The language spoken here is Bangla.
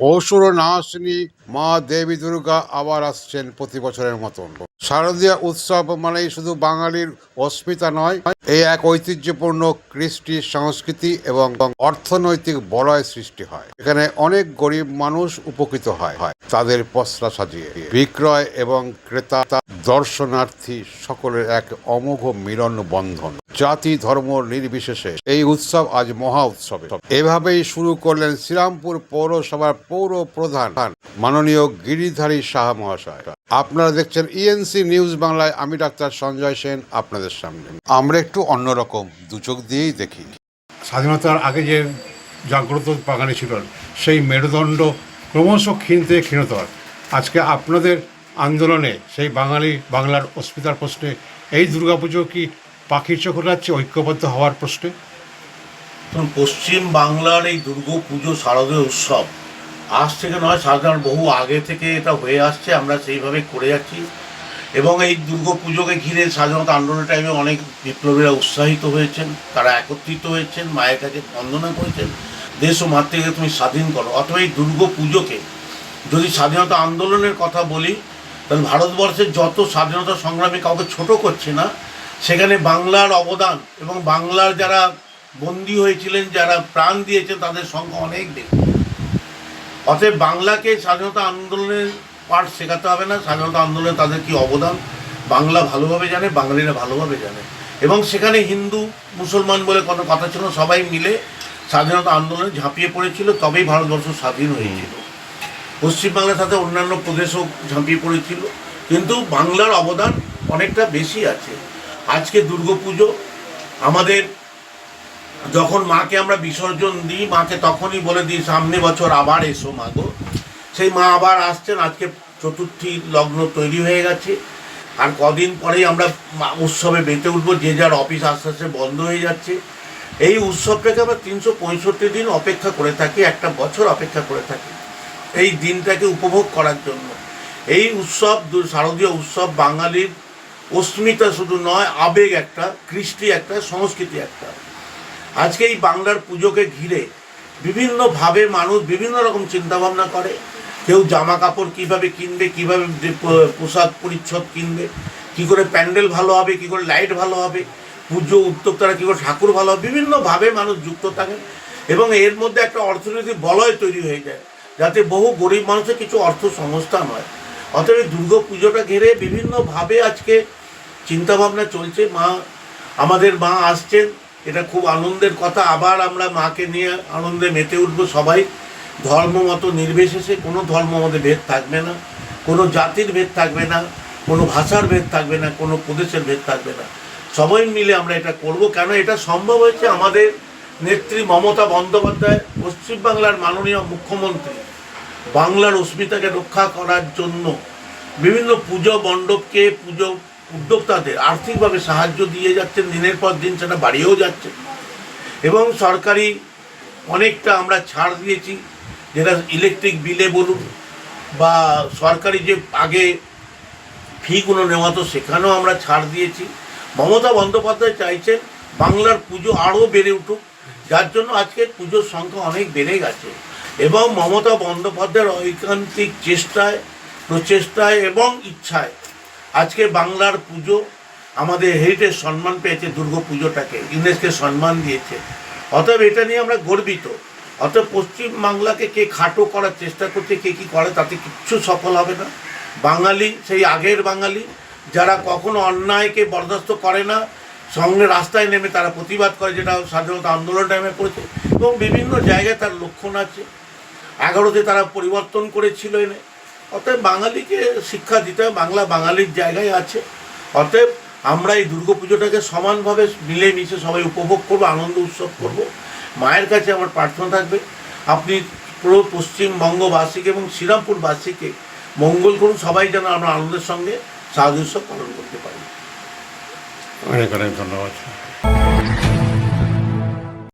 অসুর নাশিনী মা দেবী দুর্গা আবার আসছেন প্রতি বছরের মতন। শারদীয় উৎসব মানেই শুধু বাঙালির অস্মিতা নয়, এই এক ঐতিহ্যপূর্ণ কৃষ্টি সংস্কৃতি এবং অর্থনৈতিক বলয় সৃষ্টি হয়। এখানে অনেক গরিব মানুষ উপকৃত হয়। তাদের পসরা সাজিয়ে। বিক্রয় এবং ক্রেতা দর্শনার্থী সকলের এক অমোঘ মিলন বন্ধন। জাতি ধর্ম নির্বিশেষে এই উৎসব আজ মহা উৎসবে। এভাবেই শুরু করলেন শ্রীরামপুর পৌরসভার পৌর প্রধান মাননীয় গিরিধারী সাহা মহাশয়। আপনারা দেখছেন ইএনসি নিউজ বাংলায়। আমি ডাক্তার সঞ্জয় সেন আপনাদের সামনে। আমরা একটু অন্যরকম দু চোখ দিয়েই দেখি। স্বাধীনতার আগে যে জাগ্রত বাগানে ছিল সেই মেরুদণ্ড ক্রমশ ক্ষীণতে ক্ষীণতর আজকে আপনাদের আন্দোলনে সেই বাঙালি বাংলার অস্মিতার প্রশ্নে এই দুর্গাপুজো কি পাখির চোখ রাখছে ঐক্যবদ্ধ হওয়ার প্রশ্নে? পশ্চিম বাংলার এই দুর্গা পুজো শারদীয় উৎসব আজ থেকে নয় সাধারণ বহু আগে থেকে এটা হয়ে আসছে, আমরা সেইভাবে করে যাচ্ছি। এবং এই দুর্গা পুজোকে ঘিরে সাধারণত আন্দোলনের টাইমে অনেক বিপ্লবীরা উৎসাহিত হয়েছেন, তারা একত্রিত হয়েছেন, মায়ের কাছে বন্দনা করেছেন। দেশ ও মাতৃকে তুমি স্বাধীন করো। অথবা এই দুর্গা পুজোকে যদি স্বাধীনতা আন্দোলনের কথা বলি, তাহলে ভারতবর্ষের যত স্বাধীনতা সংগ্রামী কাউকে ছোট করছে না, সেখানে বাংলার অবদান এবং বাংলার যারা বন্দী হয়েছিলেন, যারা প্রাণ দিয়েছেন, তাদের সংখ্যা অনেক বেশি অতএব বাংলাকে স্বাধীনতা আন্দোলনের পাঠ শেখাতে হবে না, স্বাধীনতা আন্দোলনে তাদের কি অবদান? বাংলা ভালোভাবে জানে, বাঙালিরা ভালোভাবে জানে। এবং সেখানে হিন্দু, মুসলমান বলে কোনো কথা ছিল সবাই মিলে স্বাধীনতা আন্দোলনে ঝাঁপিয়ে পড়েছিল, তবেই ভারতবর্ষ স্বাধীন হয়েছিল। পশ্চিমবাংলার সাথে অন্যান্য প্রদেশও ঝাঁপিয়ে পড়েছিল, কিন্তু বাংলার অবদান অনেকটা বেশি আছে। আজকে দুর্গাপুজো, আমাদের যখন মাকে আমরা বিসর্জন দিই, মাকে তখনই বলে দিই, সামনে বছর আবার এসো মাগো সেই মা আবার আসছেন, আজকে চতুর্থী লগ্ন তৈরি হয়ে গেছে। আর কদিন পরেই আমরা উৎসবে মেতে উঠবো, যে যার অফিস আস্তে আস্তে বন্ধ হয়ে যাচ্ছে। এই উৎসবটাকে আমরা তিনশো পঁয়ষট্টি দিন অপেক্ষা করে থাকি, একটা বছর অপেক্ষা করে থাকি, এই দিনটাকে উপভোগ করার জন্য। এই উৎসব শারদীয় উৎসব, বাঙালির অস্মিতা শুধু নয়, আবেগ একটা, কৃষ্টি একটা, সংস্কৃতি একটা। আজকে এই বাংলার পুজোকে ঘিরে বিভিন্নভাবে মানুষ বিভিন্ন রকম চিন্তাভাবনা করে। কেউ জামা কাপড় কীভাবে কিনবে, কীভাবে পোশাক পরিচ্ছদ কিনবে, কী করে প্যান্ডেল ভালো হবে, কী করে লাইট ভালো হবে, পুজো উদ্যোক্তারা কী করে ঠাকুর ভালো হবে, বিভিন্নভাবে মানুষ যুক্ত থাকে এবং এর মধ্যে একটা অর্থনৈতিক বলয় তৈরি হয়ে যায়, যাতে বহু গরিব মানুষের কিছু অর্থ সংস্থান হয়। অতএব এই দুর্গা পুজোটা ঘিরে বিভিন্নভাবে আজকে চিন্তাভাবনা চলছে। মা, আমাদের মা আসছেন এটা খুব আনন্দের কথা। আবার আমরা মাকে নিয়ে আনন্দে মেতে উঠবো সবাই। ধর্ম মতো নির্বিশেষে কোনো ধর্ম মধ্যে ভেদ থাকবে না। কোনো জাতির ভেদ থাকবে না, কোনো ভাষার ভেদ থাকবে না, কোনো প্রদেশের ভেদ থাকবে না। সবাই মিলে আমরা এটা করব। কেন এটা সম্ভব হয়েছে? আমাদের নেত্রী মমতা বন্দ্যোপাধ্যায়, পশ্চিমবাংলার মাননীয় মুখ্যমন্ত্রী, বাংলার অস্মিতাকে রক্ষা করার জন্য বিভিন্ন পুজো মণ্ডপকে পুজো উদ্যোক্তাদের আর্থিকভাবে সাহায্য দিয়ে যাচ্ছেন, দিনের পর দিন সেটা বাড়িয়েও যাচ্ছে। এবং সরকারি অনেকটা আমরা ছাড় দিয়েছি, যেটা ইলেকট্রিক বিলে বলুন বা সরকারি যে আগে ফিগুলো নেওয়া তো সেখানেও আমরা ছাড় দিয়েছি। মমতা বন্দ্যোপাধ্যায় চাইছেন বাংলার পুজো আরও বেড়ে উঠুক, যার জন্য আজকে পুজোর সংখ্যা অনেক বেড়ে গেছে। এবং মমতা বন্দ্যোপাধ্যায়ের ঐকান্তিক চেষ্টায়, প্রচেষ্টায় এবং ইচ্ছায় আজকে বাংলার পুজো আমাদের হেরিটেজ সম্মান পেয়েছে দুর্গা পুজোটাকে ইউনেস্কে সম্মান দিয়েছে। অতএব এটা নিয়ে আমরা গর্বিত। অতএব পশ্চিম বাংলাকে কে খাটো করার চেষ্টা করছে, কে কী করে, তাতে কিচ্ছু সফল হবে না। বাঙালি, সেই আগের বাঙালি, যারা কখনো অন্যায়কে বরদাস্ত করে না, সঙ্গে রাস্তায় নেমে তারা প্রতিবাদ করে, যেটা স্বাধীনতা আন্দোলন টাইমে করেছে, এবং বিভিন্ন জায়গায় তার লক্ষণ আছে। এগারোতে তারা পরিবর্তন করেছিল এনে। অতএব বাঙালিকে শিক্ষা দিতে হবে, বাংলা বাঙালির জায়গায় আছে। অতএব আমরা এই দুর্গাপুজোটাকে সমানভাবে মিলেমিশে সবাই উপভোগ করব, আনন্দ উৎসব করব। মায়ের কাছে আমার প্রার্থনা থাকবে, আপনি পুরো পশ্চিমবঙ্গবাসীকে এবং শ্রীরামপুরবাসীকে মঙ্গল করুন, সবাই যেন আমরা আনন্দের সঙ্গে সাহায্য উৎসব পালন করতে পারি। অনেক অনেক ধন্যবাদ।